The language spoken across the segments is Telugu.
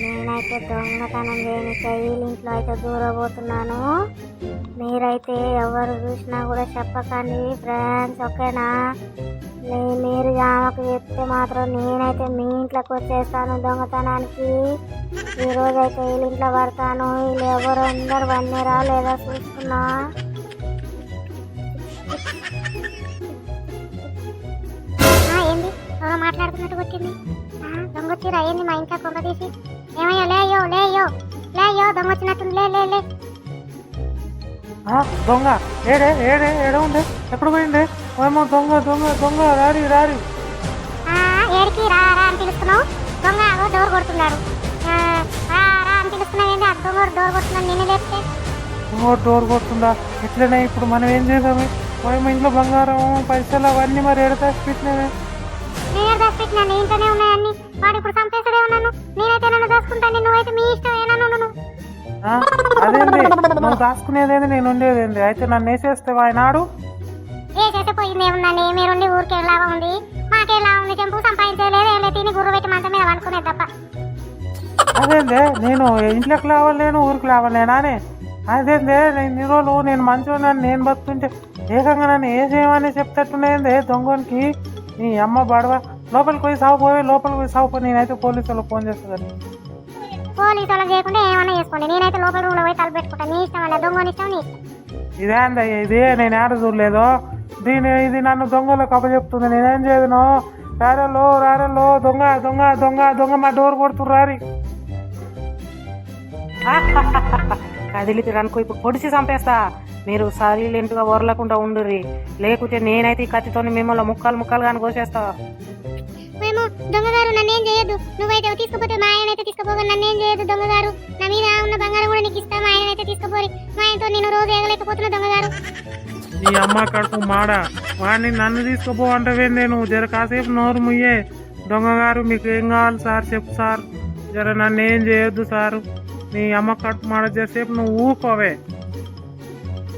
నేనైతే దొంగతనం చేయని వీళ్ళ ఇంట్లో అయితే దూరబోతున్నాను. మీరైతే ఎవరు చూసినా కూడా చెప్పకండి ఫ్రెండ్స్ ఓకేనా? మీరు ఆమెకు చెప్తే మాత్రం నేనైతే మీ ఇంట్లోకి వచ్చేస్తాను దొంగతనానికి. ఈరోజు రోజైతే వీళ్ళ ఇంట్లో పడతాను. వీళ్ళు ఎవరు అందరు వన్నీరా లేదా చూసుకున్నా ఎవరో మాట్లాడుతున్నట్టు వచ్చింది దొంగ వచ్చిరా ఏంది మా కొంగ తీసి? ఏమయ్యో లేయో లేయో లేయో దొంగ వచ్చినట్టు లే లే లే. ఆ, దొంగ ఏడే ఏడే ఏడే ఉంది ఎప్పుడు పోయింది ఏమో దొంగ దొంగ దొంగ రారి రారి. ఆ, ఏడికి రా రా అని పిలుస్తున్నావు? దొంగ డోర్ కొడుతున్నాడు. ఆ, రా రా అని పిలుస్తున్నావు ఏంది? ఆ దొంగ డోర్ కొడుతున్నాడు నిన్ను లేపితే? డోర్ కొడుతుందా? ఎట్లనే ఇప్పుడు మనం ఏం చేద్దాము? మేము ఇంట్లో బంగారం పైసలు అవన్నీ మరి పెట్టినవే? నేను దాచిపెట్టినా నీ ఇంట్లోనే ఉన్నాయన్ని వాడు ఇప్పుడు చంపేసాడే ఉన్నాను. నేనైతే నన్ను దాచుకుంటాను. నువ్వైతే మీ ఇష్టం ఏనా నువ్వు అదేంది? నువ్వు దాచుకునేదేంది నేను ఉండేదేంది? అయితే నన్ను వేసేస్తే ఆయనాడు ఏ చేస్తే పోయింది ఏముందండి? మీరుండి ఊరికే లాభం ఉంది. మాకే లాభం ఉంది చెంపు సంపాదించలేదు ఏం లేదు తిని గుర్రు పెట్టి మంచం మీద అనుకునేది తప్ప. అదేందే? నేను ఇంట్లోకి లావలేను ఊరికి లావలేనా అని? అదేందే? నేను ఇన్ని రోజులు నేను మంచిగా నేను బతుంటే ఏకంగా నన్ను ఏ చేయమని చెప్తట్టునేందే దొంగనికి? నీ అమ్మ బడవ. లోపలికి పోయి సాగు పోయి లోపలికి పోయి సాగు పోయి నేనైతే పోలీసులకు ఫోన్ చేస్తుందని పోలీసు వాళ్ళకి చేయకుండా ఏమన్నా చేసుకోండి. నేనైతే లోపల రూమ్లో పోయి తలుపు పెట్టుకుంటాను నీ ఇష్టం అలా దొంగని ఇష్టం నీ. ఇదే అందయ్య ఇది నేను ఆడ చూడలేదు. దీని ఇది నన్ను దొంగలకు అప్పచెప్తుంది. నేనేం చేయను? రారలో రారలో దొంగ దొంగ దొంగ దొంగ మా డోర్ కొడుతుర్రు రారి. కదిలితే అనుకో ఇప్పుడు పొడిచి చంపేస్తా. మీరు సైలెంట్గా వరలకుండా ఉండుర్రి. లేకుంటే నేనైతే ఈ కత్తితోని మిమ్మల్ని ముక్కలు ముక్కలు కానీ కోసేస్తా. మేము దొంగగారు నన్ను ఏం చేయొద్దు. నువ్వైతే తీసుకుపోతే మా ఆయన అయితే తీసుకుపోగా నన్ను ఏం చేయొద్దు దొంగగారు. నా మీద ఉన్న బంగారం కూడా నీకు ఇస్తా మా ఆయన అయితే తీసుకుపోరి. మా ఆయనతో నేను రోజు ఎగలేకపోతున్నా దొంగగారు. నీ అమ్మ కడుపు మాడ. వాడిని నన్ను తీసుకుపో అంటవే నేను జర కాసేపు నోరు ముయ్యే. దొంగగారు మీకు ఏం కావాలి సార్? చెప్పు సార్. జర నన్ను ఏం చేయొద్దు సారు. నీ అమ్మ కడుపు మాడ జరసేపు నువ్వు ఊకోవే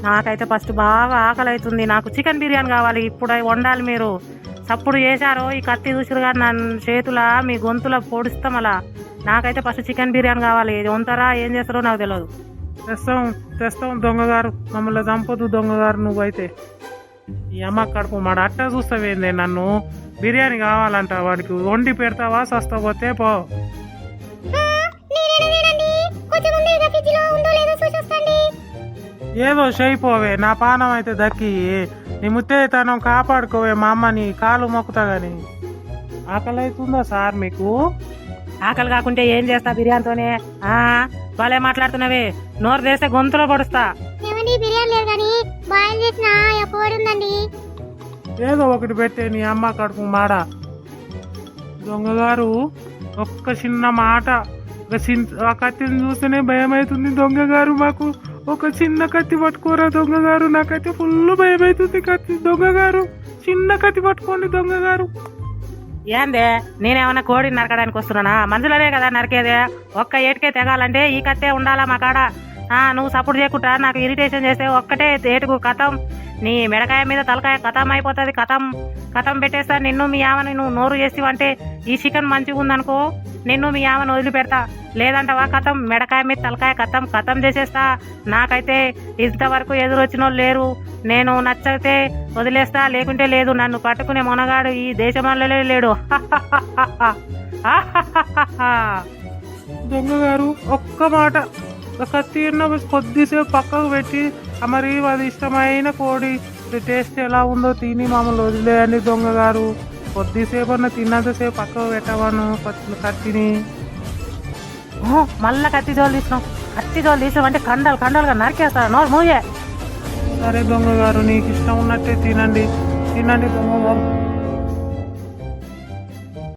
నాకైతే ఫస్ట్ బాగా ఆకలి అవుతుంది నాకు చికెన్ బిర్యానీ కావాలి. ఇప్పుడు వండాలి మీరు. సప్పుడు చేశారో ఈ కత్తి చూసిరుగా నా చేతుల మీ గొంతుల పొడుస్తాం అలా నాకైతే ఫస్ట్ చికెన్ బిర్యానీ కావాలి. ఇది వంతారా ఏం చేస్తారో నాకు తెలియదు తెస్తాం తెస్తాం దొంగగారు మమ్మల్ని చంపొద్దు దొంగగారు నువ్వైతే. ఈ అమ్మ కడుపు మాడ. అట్ట చూస్తావేందే నన్ను? బిర్యానీ కావాలంట వాడికి. వండి పెడతావా? పో లేదో చూసి వస్తాండి ఏదో చేయిపోవే నా పానం అయితే దక్కి. నీ ముత్తేతనం కాపాడుకోవే మా అమ్మని కాలు మొక్కుతా గాని ఆకలి అవుతుందా సార్ మీకు? ఆకలి కాకుంటే ఏం చేస్తా బిర్యానీతోనే? ఆ, భలే మాట్లాడుతున్నావే. నోరు తెస్తే గొంతులో పొడుస్తా. ఏమండి బిర్యానీ లేదు కానీ బాయిల్ చేసిన పొడి ఉందండి. ఏదో ఒకటి పెట్టే నీ అమ్మ కడుపు మాడ. దొంగగారు ఒక్క చిన్న మాట. ఒక చిన్న ఆ కత్తిని చూస్తేనే భయం అవుతుంది దొంగగారు మాకు. ఒక చిన్న కత్తి పట్టుకోరా దొంగగారు. నాకైతే ఫుల్ భయం అవుతుంది కత్తి దొంగగారు. చిన్న కత్తి పట్టుకోండి దొంగగారు. ఏందే? నేనేమన్నా కోడిని నరకడానికి వస్తున్నానా? మందులనే కదా నరికేదే. ఒక్క ఏటికే తెగాలంటే ఈ కత్తే ఉండాలా మా కాడ? నువ్వు సపోర్ట్ చేయకుండా నాకు ఇరిటేషన్ చేస్తే ఒక్కటే ఏటుకు కథం. నీ మెడకాయ మీద తలకాయ కథం అయిపోతుంది కథం. కథం పెట్టేస్తా నిన్ను మీ ఆమెను నువ్వు నోరు చేసివంటే ఈ చికెన్ మంచిగా ఉందనుకో నిన్ను మీ ఆమెను వదిలిపెడతా. లేదంటవా కథం? మెడకాయ మీద తలకాయ కథం కథం చేసేస్తా. నాకైతే ఇంతవరకు ఎదురొచ్చిన లేరు. నేను నచ్చితే వదిలేస్తా లేకుంటే లేదు. నన్ను పట్టుకునే మొనగాడు ఈ దేశంలో లేడు. దొంగగారు ఒక్క మాట. ఒక కత్తి ఉన్న కొద్దిసేపు పక్కకు పెట్టి మరి అది ఇష్టమైన కోడి టేస్ట్ ఎలా ఉందో తిని మమ్మల్ని వదిలేయండి దొంగగారు. కొద్దిసేపు అన్న తిన్నంతసేపు పక్కకు పెట్టవాను కత్తి- కత్తిని. మళ్ళా కత్తి జోలు తీసినాం కత్తి జోలు తీసినాం అంటే కండలు కండలుగా నరికేస్తా నోరు మూయే. సరే దొంగగారు నీకు ఇష్టం ఉన్నట్టే తినండి. తినండి దొంగగారు